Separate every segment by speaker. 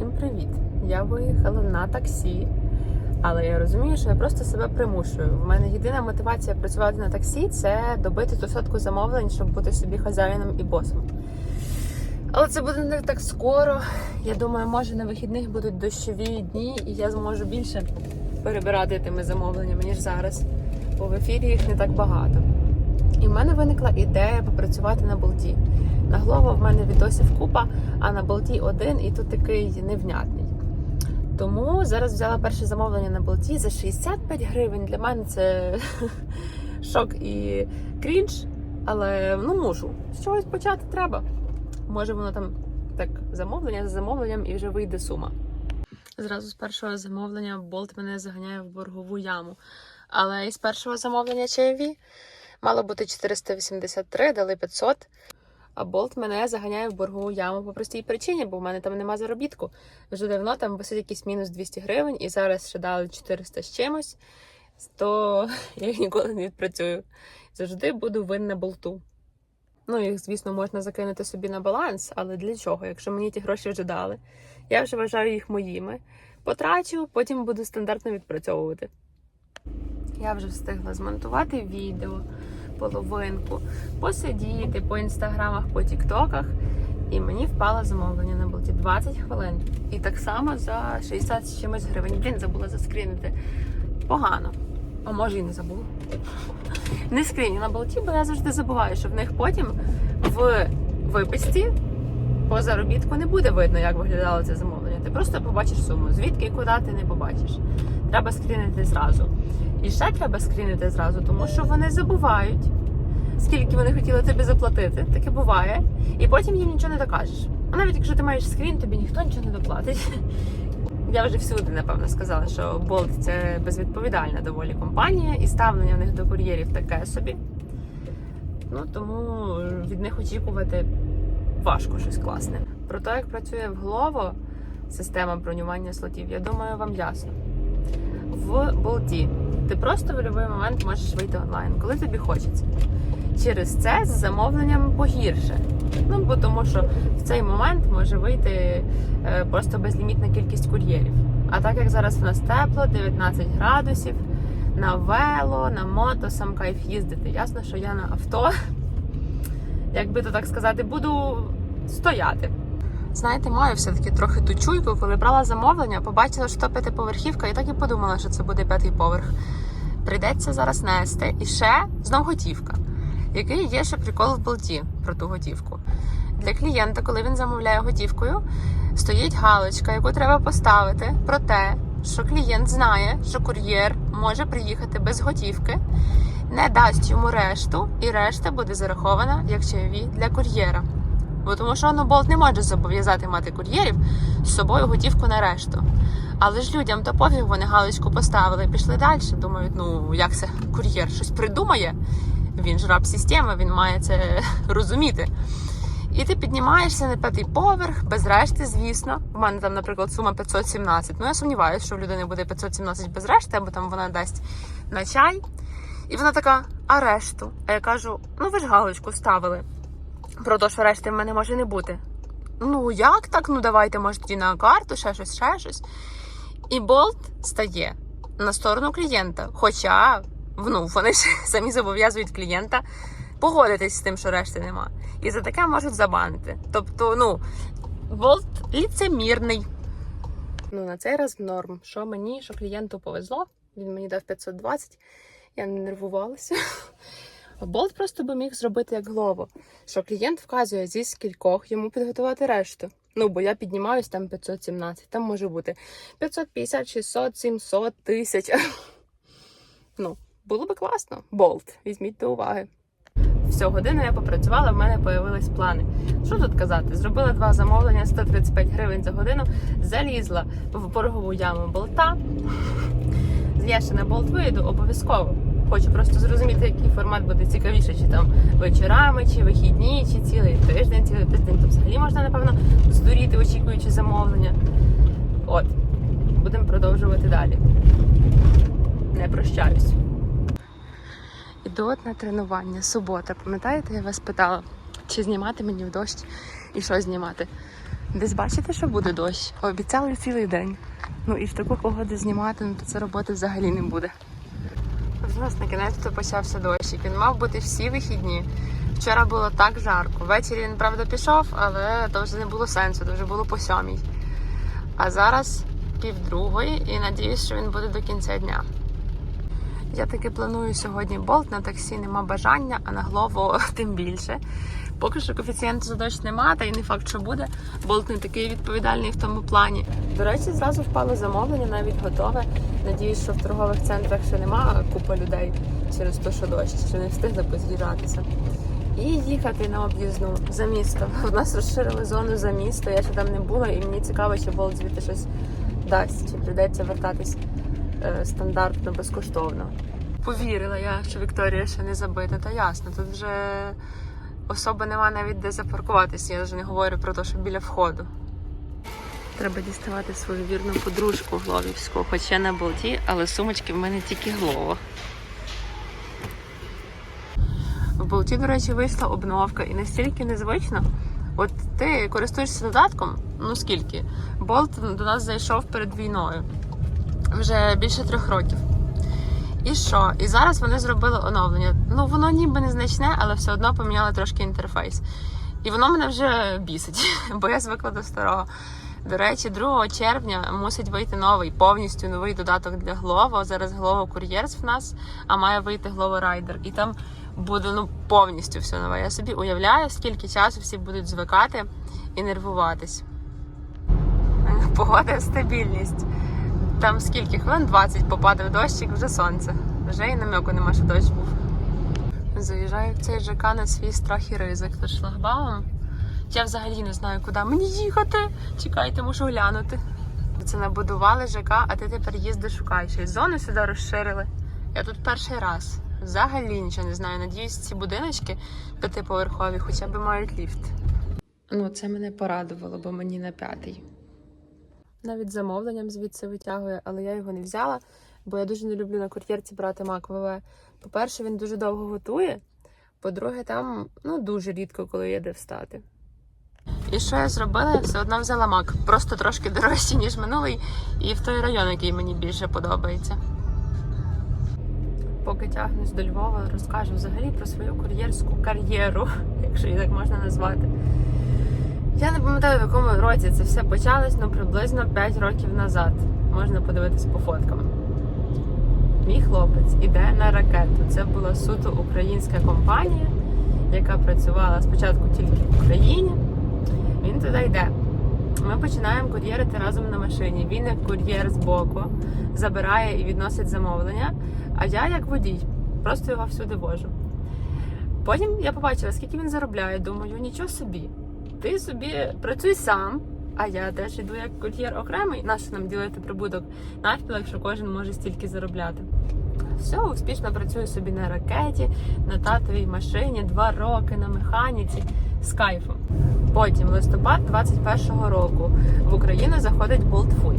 Speaker 1: Всім привіт! Я виїхала на таксі, але я розумію, що я просто себе примушую. В мене єдина мотивація працювати на таксі це добити ту сотку замовлень, щоб бути собі хазяїном і босом. Але це буде не так скоро. Я думаю, може на вихідних будуть дощові дні, і я зможу більше перебирати тими замовленнями, ніж зараз. Бо в ефірі їх не так багато. І в мене виникла ідея попрацювати на болті. На Глово в мене відосів купа, а на болті один і тут такий невнятний. Тому зараз взяла перше замовлення на болті за 65 гривень. Для мене це шок і крінж, але ну мушу. З чогось почати треба. Може воно там так замовлення за замовленням і вже вийде сума. Зразу з першого замовлення болт мене заганяє в боргову яму. Але із першого замовлення чайові мало бути 483, дали 500. А болт мене заганяє в боргову яму по простій причині, бо в мене там нема заробітку. Вже давно там висить якийсь мінус 200 гривень, і зараз ще дали 400 з чимось, то я їх ніколи не відпрацюю. Завжди буду винна болту. Ну, їх, звісно, можна закинути собі на баланс, але для чого? Якщо мені ті гроші вже дали, я вже вважаю їх моїми. Потрачу, потім буду стандартно відпрацьовувати. Я вже встигла змонтувати відео, половинку, посидіти по інстаграмах, по тіктоках. І мені впало замовлення на болті 20 хвилин. І так само за 60 з чимось гривень. Блін, забула заскрінити. Погано. А може і не забула. Не скріню на болті, бо я завжди забуваю, що в них потім в виписці по заробітку не буде видно, як виглядало це замовлення. Ти просто побачиш суму. Звідки і куди ти не побачиш. Треба скрінити зразу. І ще треба скрінити зразу, тому що вони забувають, скільки вони хотіли тобі заплатити. Таке буває. І потім їм нічого не докажеш. А навіть якщо ти маєш скрін, тобі ніхто нічого не доплатить. Я вже всюди, напевно, сказала, що Bolt це безвідповідальна доволі компанія, і ставлення в них до кур'єрів таке собі. Ну тому від них очікувати важко щось класне. Про те, як працює в Glovo система бронювання слотів, я думаю, вам ясно. В болті ти просто в будь-який момент можеш вийти онлайн, коли тобі хочеться. Через це з замовленням погірше. Ну, бо тому що в цей момент може вийти е, просто безлімітна кількість кур'єрів. А так як зараз в нас тепло, 19 градусів, на вело, на мото, сам кайф їздити. Ясно, що я на авто, як би то так сказати, буду стояти. Знаєте, маю все-таки трохи ту чуйку, коли брала замовлення, побачила, що то п'ятиповерхівка, і так і подумала, що це буде п'ятий поверх. Прийдеться зараз нести. І ще знов готівка. Який є ще прикол в болті про ту готівку. Для клієнта, коли він замовляє готівкою, стоїть галочка, яку треба поставити про те, що клієнт знає, що кур'єр може приїхати без готівки, не дасть йому решту, і решта буде зарахована як чайові для кур'єра. Бо тому що ну, болт не може зобов'язати мати кур'єрів з собою готівку на решту. Але ж людям то пофіг, вони галочку поставили, пішли далі. Думають, ну як це кур'єр щось придумає. Він ж раб системи, він має це розуміти. І ти піднімаєшся на п'ятий поверх, без решти, звісно. У мене там, наприклад, сума 517. Ну, я сумніваюся, що в людини буде 517 без решти, або там вона дасть на чай. І вона така, а решту? А я кажу: ну ви ж галочку ставили. Про те, що решти в мене може не бути. Ну, як так? Ну давайте, може, тоді на карту, ще щось, ще щось. І болт стає на сторону клієнта. Хоча ну, вони ж самі зобов'язують клієнта погодитись з тим, що решти нема. І за таке можуть забанити. Тобто, ну, болт ліцемірний. Ну, на цей раз норм. Що мені, що клієнту повезло. Він мені дав 520, я не нервувалася. Болт просто би міг зробити як глово, що клієнт вказує зі скількох йому підготувати решту. Ну, бо я піднімаюсь там 517, там може бути 550, 600, 700, 1000. Ну, було би класно. Болт, візьміть до уваги. Всю годину я попрацювала, в мене появились плани. Що тут казати? Зробила два замовлення 135 гривень за годину, залізла в боргову яму болта. Я ще на болт вийду обов'язково. Хочу просто зрозуміти, який формат буде цікавіше, чи там вечорами, чи вихідні, чи цілий тиждень, цілий тиждень. То взагалі можна, напевно, здуріти, очікуючи замовлення. От, будемо продовжувати далі. Не прощаюсь. Іду от на тренування. Субота. Пам'ятаєте, я вас питала, чи знімати мені в дощ і що знімати? Десь бачите, що буде дощ? Обіцяли цілий день. Ну і в таку погоду знімати, ну то це роботи взагалі не буде. В нас на кінець почався дощик. Він мав бути всі вихідні. Вчора було так жарко. Ввечері він, правда, пішов, але то вже не було сенсу, то вже було по сьомій. А зараз півдругої і надіюсь, що він буде до кінця дня. Я таки планую сьогодні болт на таксі, нема бажання, а на голову тим більше. Поки що коефіцієнту за дощ нема, та й не факт, що буде. Болт не такий відповідальний в тому плані. До речі, зразу впало замовлення, навіть готове. Надіюсь, що в торгових центрах ще нема купа людей через те, що дощ, що не встигли поз'їжджатися. І їхати на об'їзну за місто. У нас розширили зону за місто, я ще там не була, і мені цікаво, чи болт звідти щось дасть, чи прийдеться вертатись е, стандартно безкоштовно. Повірила я, що Вікторія ще не забита, та ясно, тут вже особи нема навіть де запаркуватися. Я вже не говорю про те, що біля входу. Треба діставати свою вірну подружку Гловівську, хоч я на болті, але сумочки в мене тільки Глово. В болті, до речі, вийшла обновка і настільки незвично. От ти користуєшся додатком, ну скільки? Болт до нас зайшов перед війною вже більше трьох років. І що? І зараз вони зробили оновлення. Ну воно ніби незначне, але все одно поміняли трошки інтерфейс. І воно мене вже бісить, бо я звикла до старого. До речі, 2 червня мусить вийти новий, повністю новий додаток для Glovo. Зараз Glovo Couriers в нас, а має вийти Glovo Rider. І там буде ну повністю все нове. Я собі уявляю, скільки часу всі будуть звикати і нервуватись. Погода стабільність. Там скільки хвилин 20 попадав дощик, вже сонце. Вже і намеку нема, що дощ був. Заїжджаю в цей ЖК на свій страх і ризик під шлагбаумом. Я взагалі не знаю, куди мені їхати. Чекайте, мушу глянути. Це набудували ЖК, а ти тепер їздиш шукаєш. І зону сюди розширили. Я тут перший раз. Взагалі нічого не знаю. Надіюсь, ці будиночки п'ятиповерхові хоча б мають ліфт. Ну, це мене порадувало, бо мені на п'ятий. Навіть замовленням звідси витягує, але я його не взяла, бо я дуже не люблю на кур'єрці брати мак ВВ. По-перше, він дуже довго готує. По-друге, там ну дуже рідко, коли є де встати. І що я зробила? Я все одно взяла мак. Просто трошки дорожче, ніж минулий, і в той район, який мені більше подобається. Поки тягнусь до Львова, розкажу взагалі про свою кур'єрську кар'єру, якщо її так можна назвати. Я не пам'ятаю, в якому році це все почалось, ну приблизно 5 років назад. Можна подивитись по фоткам. Мій хлопець іде на ракету. Це була суто українська компанія, яка працювала спочатку тільки в Україні. Він туди йде. Ми починаємо кур'єрити разом на машині. Він як кур'єр з боку забирає і відносить замовлення, а я як водій, просто його всюди вожу. Потім я побачила, скільки він заробляє. Думаю, нічого собі. Ти собі працюй сам, а я теж йду як кур'єр окремий. Нащо нам ділити прибуток навпіл, якщо кожен може стільки заробляти? Все, успішно працюю собі на ракеті, на татовій машині, два роки на механіці з кайфом. Потім листопад 21-го року в Україну заходить Bolt Food.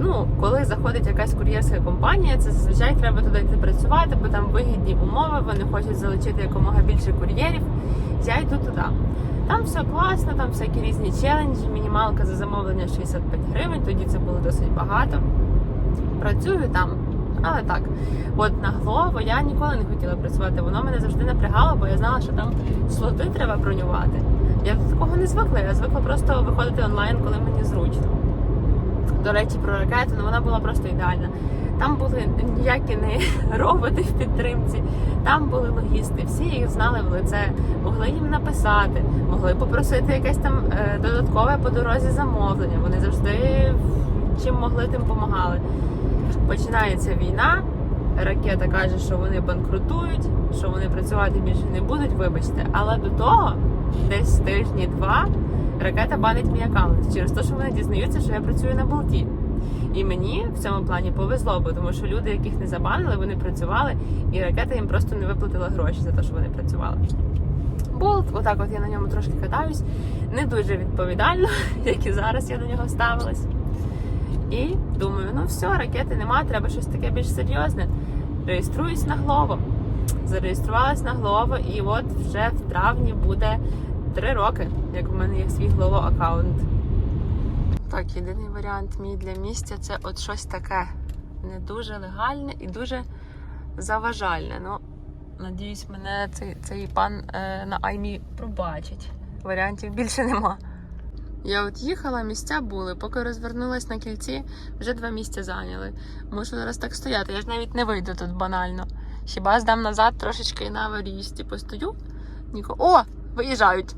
Speaker 1: Ну, коли заходить якась кур'єрська компанія, це зазвичай треба туди йти працювати, бо там вигідні умови, вони хочуть залучити якомога більше кур'єрів. Я йду туди. Там все класно, там всякі різні челенджі, мінімалка за замовлення 65 гривень, тоді це було досить багато. Працюю там, але так. От на Глово я ніколи не хотіла працювати, воно мене завжди напрягало, бо я знала, що там слоти треба бронювати. Я до такого не звикла, я звикла просто виходити онлайн, коли мені зручно. До речі, про ракету, ну вона була просто ідеальна. Там були ніякі не роботи в підтримці, там були логісти, всі їх знали в лице, могли їм написати, могли попросити якесь там е, додаткове по дорозі замовлення. Вони завжди чим могли, тим допомагали. Починається війна. Ракета каже, що вони банкрутують, що вони працювати більше не будуть, вибачте. Але до того, десь тижні-два, ракета банить мій аккаунт через те, що вони дізнаються, що я працюю на болті. І мені в цьому плані повезло, бо тому що люди, яких не забанили, вони працювали, і ракета їм просто не виплатила гроші за те, що вони працювали. Болт, отак от я на ньому трошки катаюсь, не дуже відповідально, як і зараз я до нього ставилась. І думаю, ну все, ракети нема, треба щось таке більш серйозне. Реєструюсь на Глово. Зареєструвалась на Глово, і от вже в травні буде три роки, як в мене є свій глово аккаунт. Так, єдиний варіант мій для місця це от щось таке не дуже легальне і дуже заважальне. Ну, надіюсь, мене цей, цей пан е, на Аймі пробачить. Варіантів більше нема. Я от їхала, місця були, поки розвернулась на кільці, вже два місця зайняли. Можу зараз так стояти, я ж навіть не вийду тут банально. Хіба здам назад трошечки на аварійсті постою? Ніко. О! Виїжджають!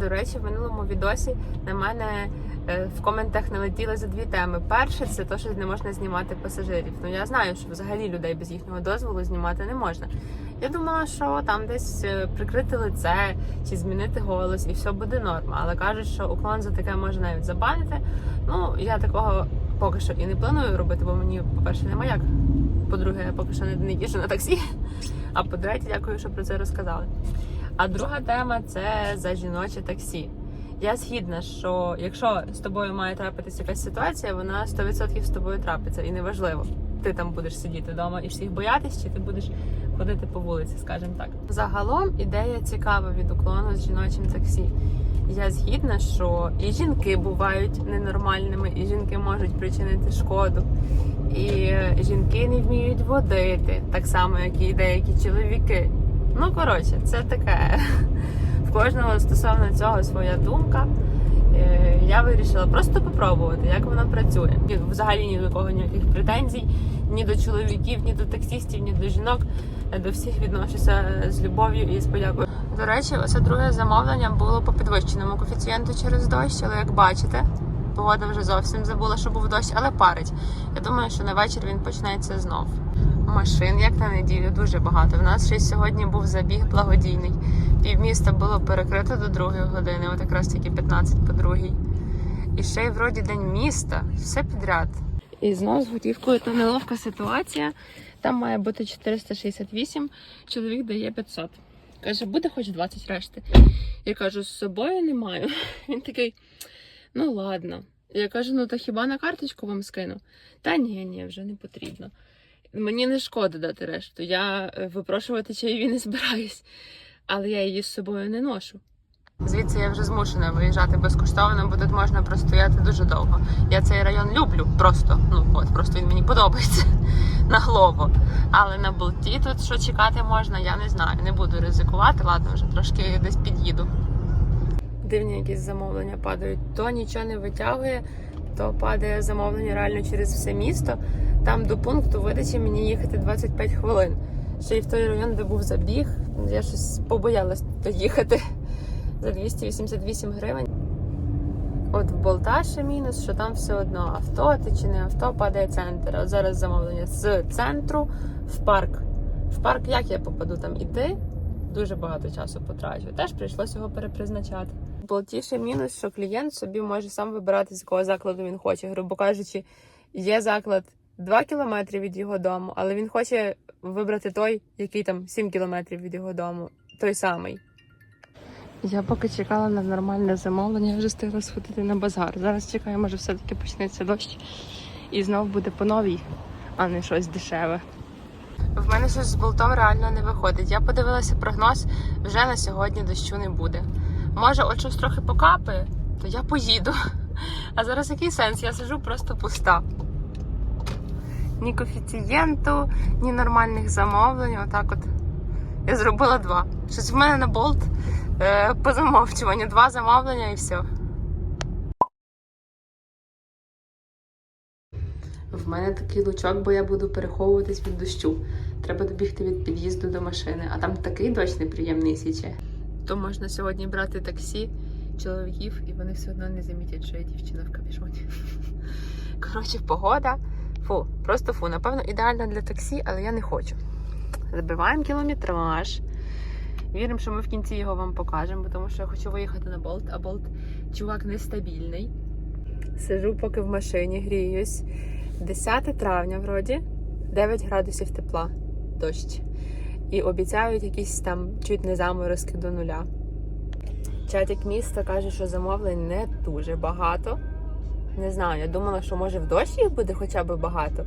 Speaker 1: До речі, в минулому відосі на мене е, в коментах налетіли за дві теми. Перше, це те, що не можна знімати пасажирів. Ну я знаю, що взагалі людей без їхнього дозволу знімати не можна. Я думала, що там десь е, прикрити лице чи змінити голос, і все буде норма. Але кажуть, що уклон за таке може навіть забанити. Ну я такого поки що і не планую робити, бо мені, по-перше, нема як. По-друге, я поки що не, їжджу на таксі. А по-третє, дякую, що про це розказали. А друга тема це за жіноче таксі. Я згідна, що якщо з тобою має трапитися якась ситуація, вона 100% з тобою трапиться, і неважливо, ти там будеш сидіти вдома і всіх боятись, чи ти будеш ходити по вулиці, скажімо так. Загалом ідея цікава від уклону з жіночим таксі. Я згідна, що і жінки бувають ненормальними, і жінки можуть причинити шкоду. І жінки не вміють водити, так само, як і деякі чоловіки. Ну, коротше, це таке. В кожного стосовно цього своя думка. Е, Я вирішила просто попробувати, як воно працює. Взагалі ні до кого ніяких претензій, ні до чоловіків, ні до таксістів, ні до жінок. До всіх відношуся з любов'ю і з подякою. До речі, оце друге замовлення було по підвищеному коефіцієнту через дощ, але як бачите, погода вже зовсім забула, що був дощ, але парить. Я думаю, що на вечір він почнеться знов. Машин, як на неділю, дуже багато. В нас ще сьогодні був забіг благодійний. Півміста було перекрито до другої години, от якраз тільки 15 по другій. І ще й вроді день міста, все підряд. І знов з готівкою та неловка ситуація. Там має бути 468, чоловік дає 500. Каже, буде хоч 20 решти. Я кажу, з собою не маю. Він такий, ну ладно. Я кажу, ну то хіба на карточку вам скину? Та ні, ні, вже не потрібно. Мені не шкода дати решту. Я е, випрошувати чаєві не збираюсь, але я її з собою не ношу. Звідси я вже змушена виїжджати безкоштовно, бо тут можна простояти дуже довго. Я цей район люблю просто. Ну от просто він мені подобається на голову. Але на болті тут що чекати можна, я не знаю. Не буду ризикувати. Ладно, вже трошки десь під'їду. Дивні якісь замовлення падають. То нічого не витягує, то падає замовлення реально через все місто. Там до пункту видачі мені їхати 25 хвилин. Ще й в той район, де був забіг, я щось побоялась туди їхати за 288 гривень. От в Болта ще мінус, що там все одно авто, ти чи не авто падає центр. От зараз замовлення з центру в парк. В парк як я попаду там іти? Дуже багато часу потрачу. Теж прийшлося його перепризначати. В мінус, що клієнт собі може сам вибирати, з якого закладу він хоче. Грубо кажучи, є заклад 2 кілометри від його дому, але він хоче вибрати той, який там 7 кілометрів від його дому, той самий. Я поки чекала на нормальне замовлення, я вже встигла сходити на базар. Зараз чекаю, може все-таки почнеться дощ і знов буде по новій, а не щось дешеве. В мене щось з болтом реально не виходить. Я подивилася прогноз, вже на сьогодні дощу не буде. Може, от щось трохи покапає, то я поїду. А зараз який сенс? Я сижу просто пуста. Ні коефіцієнту, ні нормальних замовлень. Отак от. Я зробила два. Щось в мене на болт е, по замовчуванню. Два замовлення і все. В мене такий лучок, бо я буду переховуватись від дощу. Треба добігти від під'їзду до машини, а там такий дощ неприємний січе. То можна сьогодні брати таксі чоловіків, і вони все одно не замітять, що я дівчина в капюшоні. Коротше, погода. Фу, просто фу. Напевно, ідеальна для таксі, але я не хочу. Забиваємо кілометраж. Віримо, що ми в кінці його вам покажемо, тому що я хочу виїхати на болт, а болт чувак нестабільний. Сижу поки в машині, гріюсь. 10 травня, вроді, 9 градусів тепла, дощ. І обіцяють якісь там чуть не заморозки до нуля. Чатик міста каже, що замовлень не дуже багато. Не знаю, я думала, що може в дощ їх буде хоча б багато.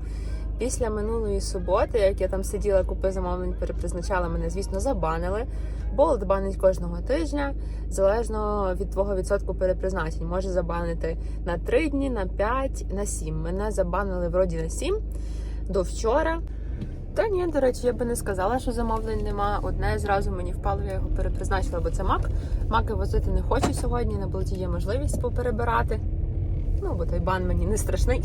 Speaker 1: Після минулої суботи, як я там сиділа, купи замовлень, перепризначала мене, звісно, забанили. Болт банить кожного тижня, залежно від твого відсотку перепризначень. Може забанити на 3 дні, на 5, на 7. Мене забанили вроді на 7 до вчора. Та ні, до речі, я би не сказала, що замовлень нема. Одне зразу мені впало, я його перепризначила, бо це мак. Маки возити не хочу сьогодні, на болті є можливість поперебирати. Ну, бо той бан мені не страшний.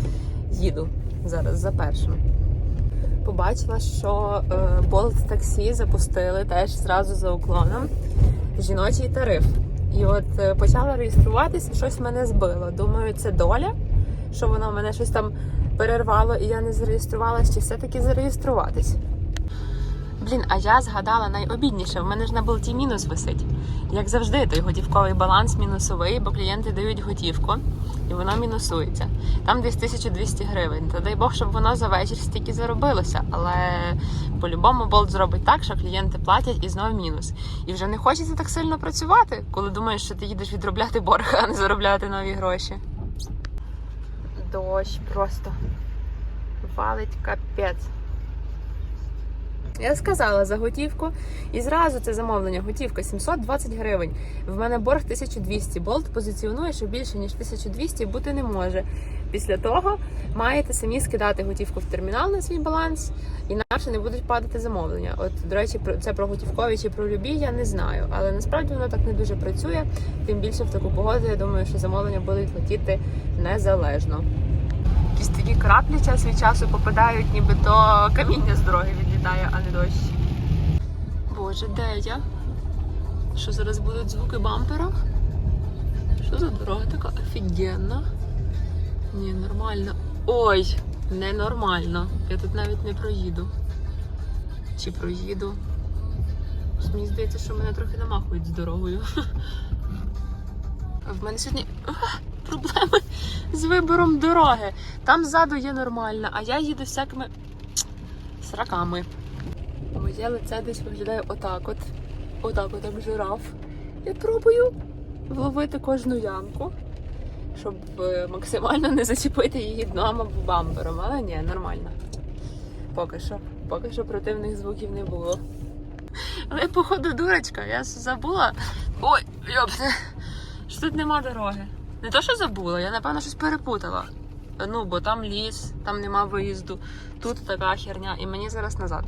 Speaker 1: Їду зараз за першим. Побачила, що е, Bolt таксі запустили теж зразу за уклоном жіночий тариф. І от е, почала реєструватися, щось мене збило. Думаю, це доля, що воно мене щось там перервало, і я не зареєструвалась, чи все-таки зареєструватись. Блін, а я згадала найобідніше, в мене ж на болті мінус висить. Як завжди, той готівковий баланс мінусовий, бо клієнти дають готівку і воно мінусується. Там десь 1200 гривень. Та дай Бог, щоб воно за вечір стільки заробилося. Але по-любому болт зробить так, що клієнти платять і знову мінус. І вже не хочеться так сильно працювати, коли думаєш, що ти їдеш відробляти борг, а не заробляти нові гроші. Дощ просто валить капець. Я сказала за готівку, і зразу це замовлення. Готівка 720 гривень. В мене борг 1200. Болт позиціонує, що більше ніж 1200 бути не може. Після того маєте самі скидати готівку в термінал на свій баланс, інакше не будуть падати замовлення. От, до речі, це про готівкові чи про любі я не знаю. Але насправді воно так не дуже працює. Тим більше в таку погоду я думаю, що замовлення будуть летіти незалежно. Якісь такі краплі час від часу попадають, ніби то каміння з дороги відлітає, а не дощ. Боже, де я? Що зараз будуть звуки бампера? Що за дорога така офігенна? Ні, нормально. Ой, ненормально. Я тут навіть не проїду. Чи проїду? Мені здається, що мене трохи намахують з дорогою. В мене сьогодні проблеми з вибором дороги. Там ззаду є нормально, а я їду всякими сраками. Моє лице десь виглядає отак от. Отак от як жираф. Я пробую вловити кожну ямку, щоб е, максимально не зачепити її дном або бампером. Але ні, нормально. Поки що. Поки що противних звуків не було. Але я, походу, дурочка, я забула. Ой, йопте, що тут нема дороги. Не то, що забула, я напевно щось перепутала. Ну, бо там ліс, там нема виїзду, тут така херня, і мені зараз назад.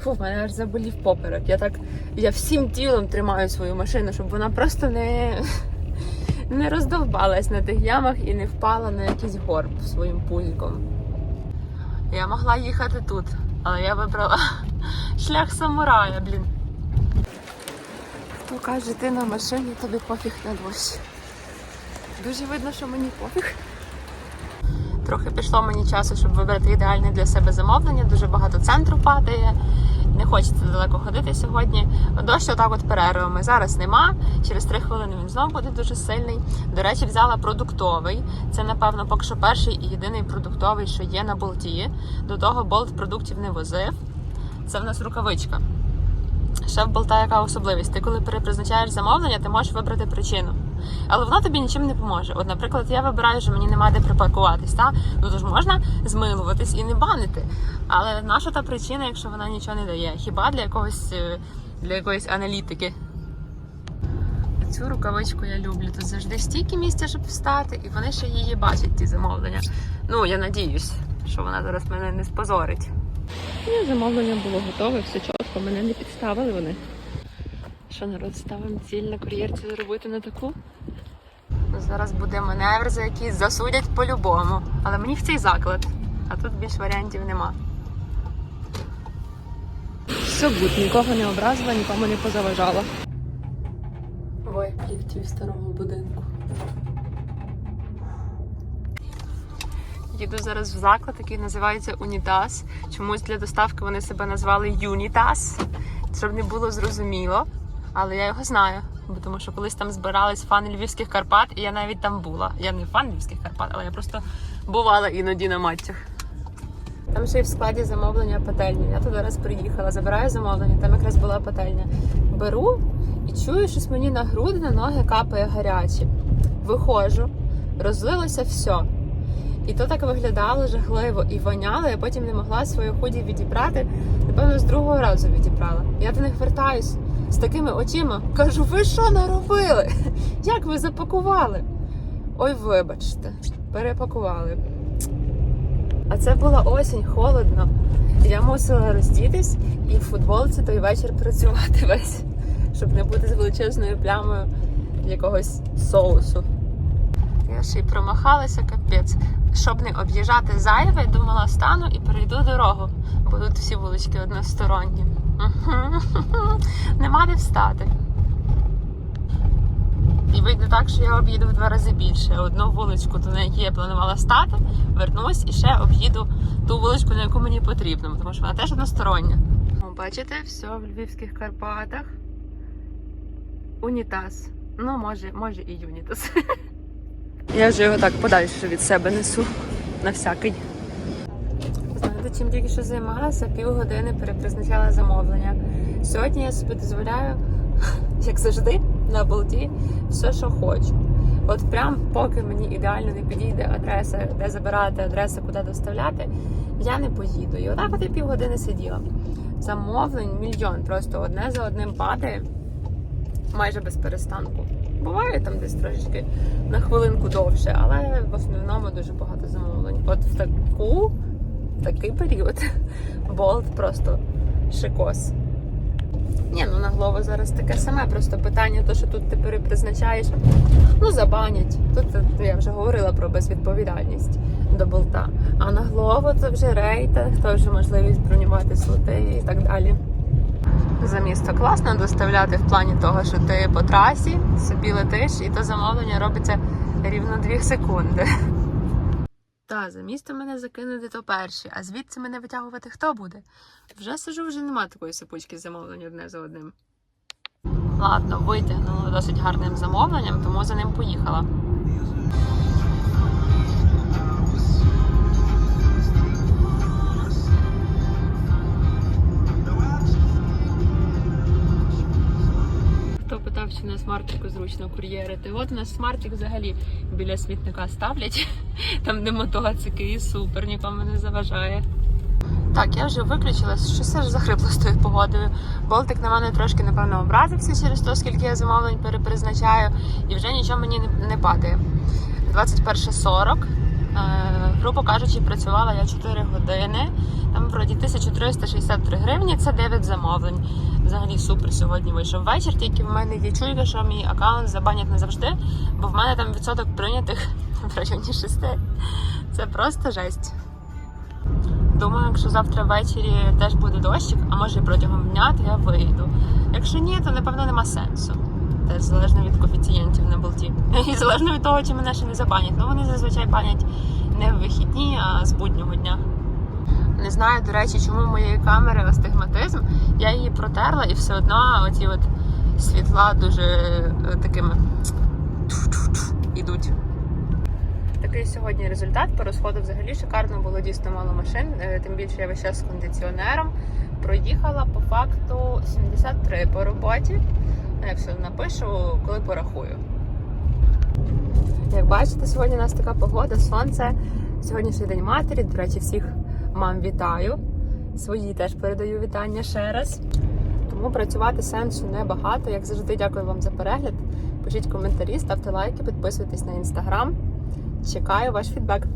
Speaker 1: Фу, в мене аж заболів поперек. Я так я всім тілом тримаю свою машину, щоб вона просто не, не роздовбалась на тих ямах і не впала на якийсь горб своїм пузиком. Я могла їхати тут, але я вибрала шлях самурая, блін. Хто каже, ти на машині, тобі пофіг на дощ. Дуже видно, що мені пофіг. Трохи пішло мені часу, щоб вибрати ідеальне для себе замовлення. Дуже багато центру падає. Не хочеться далеко ходити сьогодні. Дощ отак от перервами. Зараз нема. Через три хвилини він знову буде дуже сильний. До речі, взяла продуктовий. Це, напевно, поки що перший і єдиний продуктовий, що є на болті. До того болт продуктів не возив. Це в нас рукавичка. Ще в болта яка особливість? Ти коли перепризначаєш замовлення, ти можеш вибрати причину. Але вона тобі нічим не поможе. От, наприклад, я вибираю, що мені немає де припаркуватись, та? ну то ж можна змилуватись і не банити. Але наша та причина, якщо вона нічого не дає? Хіба для якогось е, для якоїсь аналітики? Цю рукавичку я люблю. Тут завжди стільки місця, щоб встати, і вони ще її бачать, ті замовлення. Ну, я надіюсь, що вона зараз мене не спозорить. І замовлення було готове, все чітко, мене не підставили вони. Що народ ставимо ціль на кур'єрці заробити на таку? Зараз буде маневр, за який засудять по-любому. Але мені в цей заклад, а тут більш варіантів нема. Все гуд, нікого не образила, нікому не позаважала. Ой, ліфті в старому будинку. Їду зараз в заклад, який називається Унітаз. Чомусь для доставки вони себе назвали Юнітаз, щоб не було зрозуміло. Але я його знаю, бо тому що колись там збирались фани Львівських Карпат, і я навіть там була. Я не фан Львівських Карпат, але я просто бувала іноді на матчах. Там ще й в складі замовлення пательні. Я туди раз приїхала, забираю замовлення, там якраз була пательня. Беру і чую, щось мені на груди, на ноги капає гаряче. Виходжу, розлилося все. І то так виглядало жахливо і воняло. Я потім не могла свою худі відібрати. Напевно, з другого разу відібрала. Я до них вертаюсь з такими очима. Кажу, ви що наробили? Як ви запакували? Ой, вибачте, перепакували. А це була осінь, холодно. Я мусила роздітись і в футболці той вечір працювати весь, щоб не бути з величезною плямою якогось соусу. Я ще й промахалася капець. Щоб не об'їжджати зайве, думала, стану і перейду дорогу, бо тут всі вулички односторонні. Нема де встати. І вийде так, що я об'їду в два рази більше. Одну вуличку, на якій я планувала стати, вернусь і ще об'їду ту вуличку, на яку мені потрібно, тому що вона теж одностороння. Бачите, все в Львівських Карпатах. Унітаз. Ну, може, може і юнітаз. Я вже його так подальше від себе несу на всякий. Знаєте, чим тільки що займалася, півгодини перепризначала замовлення. Сьогодні я собі дозволяю, як завжди, на болті все, що хочу. От прям поки мені ідеально не підійде адреса, де забирати, адреса, куди доставляти, я не поїду. І отак от я півгодини сиділа. Замовлень мільйон, просто одне за одним падає майже без перестанку. Буває там десь трошечки на хвилинку довше, але в основному дуже багато замовлень. От в таку, такий період болт просто шикос. Ні, ну на голову зараз таке саме, просто питання, то, що тут ти перепризначаєш, ну забанять. Тут я вже говорила про безвідповідальність до болта. А на голову це вже рейтинг, то вже можливість бронювати слоти і так далі. За місто класно доставляти в плані того, що ти по трасі собі летиш, і то замовлення робиться рівно 2 секунди. Та, за місто мене закинути то перші, а звідси мене витягувати хто буде? Вже сижу, вже нема такої сипучки замовлень одне за одним. Ладно, витягнула досить гарним замовленням, тому за ним поїхала. На смартику зручно кур'єрити? От у нас смартик взагалі біля смітника ставлять, там де мотоцики і супер, нікому не заважає. Так, я вже виключилась, що все ж захрипло з тою погодою. Болтик на мене трошки, напевно, образився через те, скільки я замовлень перепризначаю, і вже нічого мені не падає. 21.40. Грубо кажучи, працювала я 4 години. Там вроді 1363 гривні, це 9 замовлень. Взагалі супер сьогодні вийшов вечір. Тільки в мене є чуйка, що мій аккаунт забанять назавжди, бо в мене там відсоток прийнятих в районі 6. Це просто жесть. Думаю, якщо завтра ввечері теж буде дощик, а може протягом дня, то я вийду. Якщо ні, то напевно нема сенсу. Теж залежно від коефіцієнтів на болті. І залежно від того, чи мене ще не забанять. Ну вони зазвичай банять не в вихідні, а з буднього дня. Не знаю, до речі, чому моєї камери астигматизм. Я її протерла і все одно оці от світла дуже е, такими ідуть. Такий сьогодні результат по розходу взагалі шикарно було дійсно мало машин. е, Тим більше я весь час з кондиціонером. Проїхала по факту 73 по роботі. Я все напишу, коли порахую. Як бачите, сьогодні у нас така погода, сонце. Сьогоднішній день матері. До речі, всіх мам вітаю. Свої теж передаю вітання ще раз. Тому працювати сенсу небагато. Як завжди, дякую вам за перегляд. Пишіть коментарі, ставте лайки, підписуйтесь на інстаграм. Чекаю ваш фідбек.